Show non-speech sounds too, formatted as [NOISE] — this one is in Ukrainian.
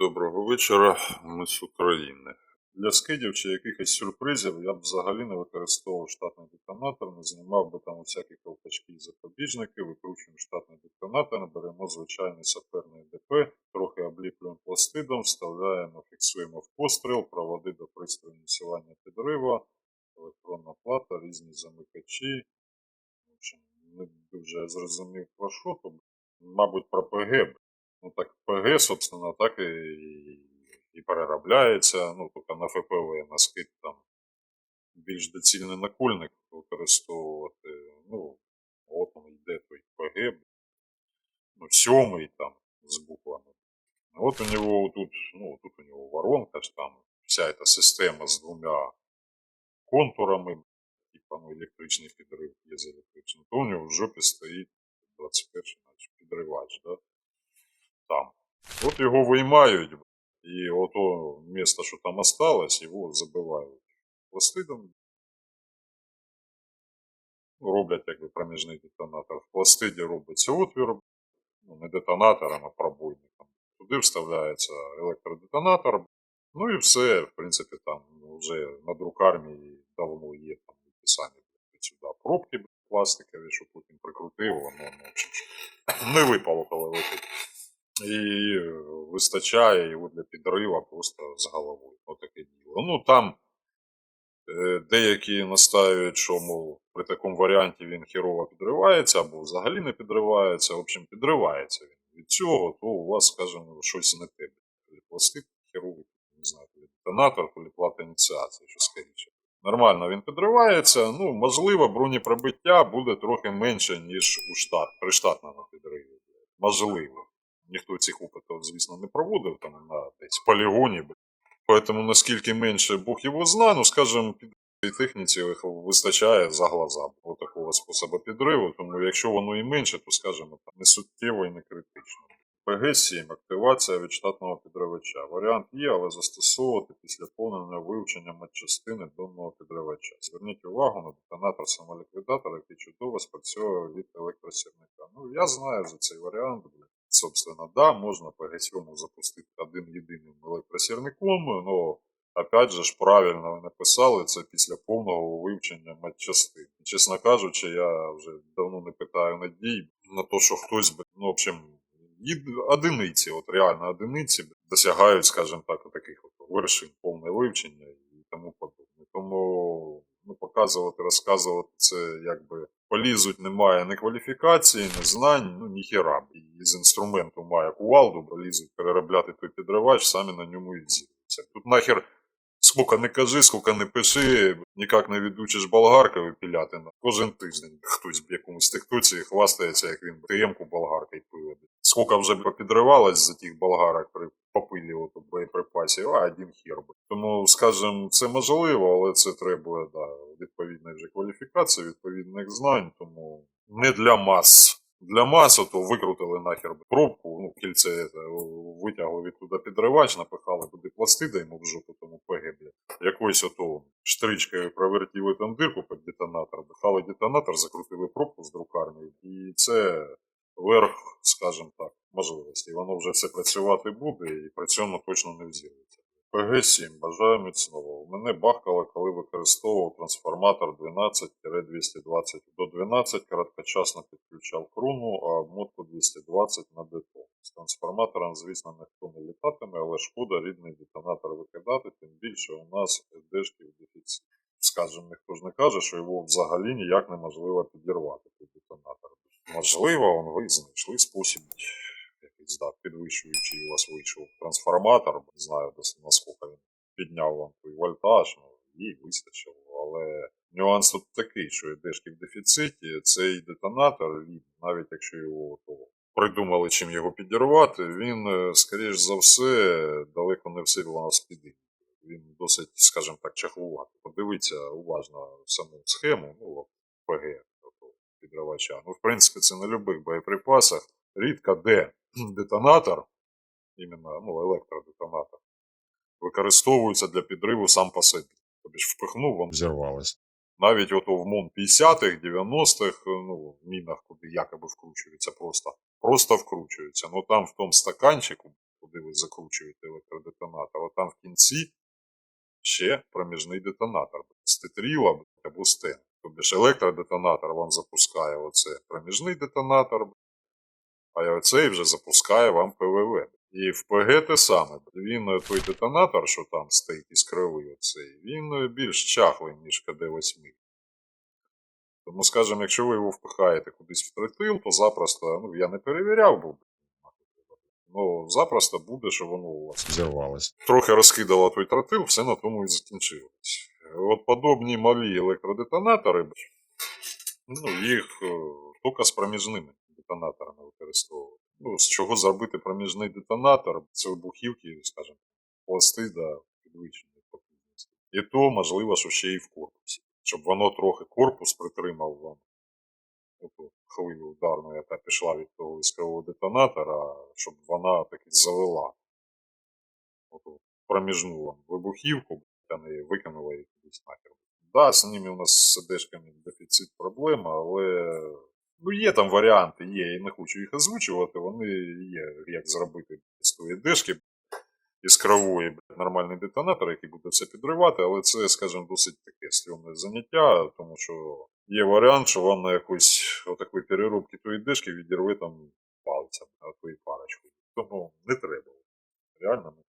Доброго вечора, ми з України. Для скидів чи якихось сюрпризів я б взагалі не використовував штатний детонатор, не знімав би там усякі ковпачки і запобіжники, викручуємо штатний детонатор, беремо звичайний саперний ДП, трохи обліплюємо пластидом, вставляємо, фіксуємо в постріл, проводи до пристрою насилання підрива, електронна плата, різні замикачі. В общем, не дуже зрозумів про що, то, мабуть, про ПГ. Ну так ПГ, собственно, так і, і переробляється. Ну, тобто на ФПВ, на скид там більш доцільний накольник використовувати. Ну, от він йде той ПГ, ну, сьомий там з буквами. От у нього тут, ну, тут у нього воронка ж там, вся эта система з двома контурами, типа ну, електричний підрив є з електричним, то у нього в жопі стоїть 21 значить, підривач, да? Там. От його виймають, і ото місто, що там осталось, його забивають пластидом. Роблять якби проміжний детонатор. В пластиді робиться отвір, ну, не детонатором, а пробойником. Туди вставляється електродетонатор. Ну і все, в принципі, там вже на друкармії давно є там самі сюди пробки пластикові, що потім прикрутив, воно ну, не випало, коли летить. І е, вистачає його для підрива просто з головою. Отаке діло. Ну там е, деякі настають, що мов при такому варіанті він хірово підривається або взагалі не підривається. В общем, підривається він. Від цього, то у вас, скажімо, щось не те. Пластик хіровий, не знаю, детонатор, коли плата ініціації, що скоріше. Нормально він підривається. Ну, можливо, бронепробиття буде трохи менше, ніж у штат, при штатному підриві. Можливо. Ніхто цих опитів, звісно, не проводив там на десь полігоні. Поэтому наскільки менше Бог його знає, ну, скажімо, під техніці вистачає за глаза бо такого способу підриву. Тому якщо воно і менше, то, скажімо, там, не суттєво і не критично. ПГ-7 активація від штатного підривача. Варіант є, але застосовувати після повного вивчення матчастини даного підривача. Зверніть увагу на детонатор самоліквідатор, який чудово спрацьовує від електросірника. Ну, я знаю за цей варіант. Собственно, да, можна ПГ-7 запустити один єдиним електросірником, але опять же ж правильно ви написали це після повного вивчення матчастин. Чесно кажучи, я вже давно не питаю надій на те, що хтось би, ну, в общем, одиниці, от реально одиниці досягають, скажімо так, таких от вершин повне вивчення і тому подобне. Тому ну, показувати, розказувати це якби полізуть немає ні кваліфікації, ні знань, ну ніхіра. І з інструменту має кувалду, бо лізуть переробляти той підривач, самі на ньому і взіруться. Тут нахер скільки не кажи, скільки не пиши, ніяк не відучиш болгаркою піляти. на Кожен тиждень хтось в якомусь тиктоці хвастається, як він ТМ-ку болгаркою пиє. Скільки вже попідривалось за тих болгарок при попилі от боєприпасів, а один хер. би. Тому, скажімо, це можливо, але це треба да, відповідної вже кваліфікації, відповідних знань, тому не для мас. Для мас то викрутили нахер пробку, ну, кільце це, витягли відтуди підривач, напихали туди пластида йому в жопу, тому бля. Якоюсь ото штричкою провертіли там дирку під детонатор, дихали детонатор, закрутили пробку з друкарні, і це верх, скажімо так, можливості. Воно вже все працювати буде і при цьому точно не взірветься. ПГ-7, бажаю міцного. Мене бахкало, коли використовував трансформатор 12-220 до 12, короткочасно підключав круну, а мотку 220 на бетон. З трансформатором, звісно, ніхто не літатиме, але шкода рідний детонатор викидати, тим більше у нас СДшки в дефіциті. Скажем, ніхто ж не каже, що його взагалі ніяк неможливо підірвати, той детонатор. Можливо, он ви знайшли спосіб якийсь да, підвищуючий у вас вийшов трансформатор, не знаю наскільки він підняв вам той вольтаж, ну, їй вистачило. Але нюанс тут такий, що ідешки в дефіциті, цей детонатор, він, навіть якщо його то, придумали, чим його підірвати, він, е, скоріш за все, далеко не всилено спідить. Він досить, скажімо так, чахлуватий. Подивіться уважно саму схему, ну, ПГ тобто підривача. Ну, в принципі, це на будь-яких боєприпасах. Рідко де [CLEARS THROAT] детонатор, іменно ну, електродетонатор, використовується для підриву сам по собі. Тобто впихнув, воно зірвалося. Навіть ото в МОН 50-х, 90-х, ну, в мінах, куди якоби вкручується, просто, просто вкручується. Ну там в тому стаканчику куди ви закручуєте електродетонатор, а там в кінці ще проміжний детонатор. З тетріла або стен. Тобто ж електродетонатор вам запускає оце проміжний детонатор, а оцей вже запускає вам ПВВ. І в ПГ те саме. Він е, той детонатор, що там стоїть іскровий оцей, він е, більш чахлий, ніж КД-8. Тому, скажімо, якщо ви його впихаєте кудись в тритил, то запросто, ну я не перевіряв, бо ну, запросто буде, що воно у вас Зірвалось. трохи розкидало той тротил, все на тому і закінчилось. От подобні малі електродетонатори, ну, їх е, тільки з проміжними детонаторами використовують. Ну, з чого зробити проміжний детонатор, це вибухівки, скажімо, пласти до підвищеної потужності. І то, можливо, що ще і в корпусі, щоб воно трохи корпус притримав вам оту хвилю ударну, яка пішла від того іскрового детонатора, щоб вона таки завела оту проміжну вам вибухівку, не викинула її кудись нахер. Да, з ними у нас з СДшками дефіцит проблема, але ну, є там варіанти, є, я не хочу їх озвучувати, вони є, як зробити з тої дешки іскрової блядь, нормальний детонатор, який буде все підривати, але це, скажімо, досить таке стрьомне заняття, тому що є варіант, що вам на якусь отакої переробки тої дешки відірве там пальця, то парочку. Тому не треба. Реально не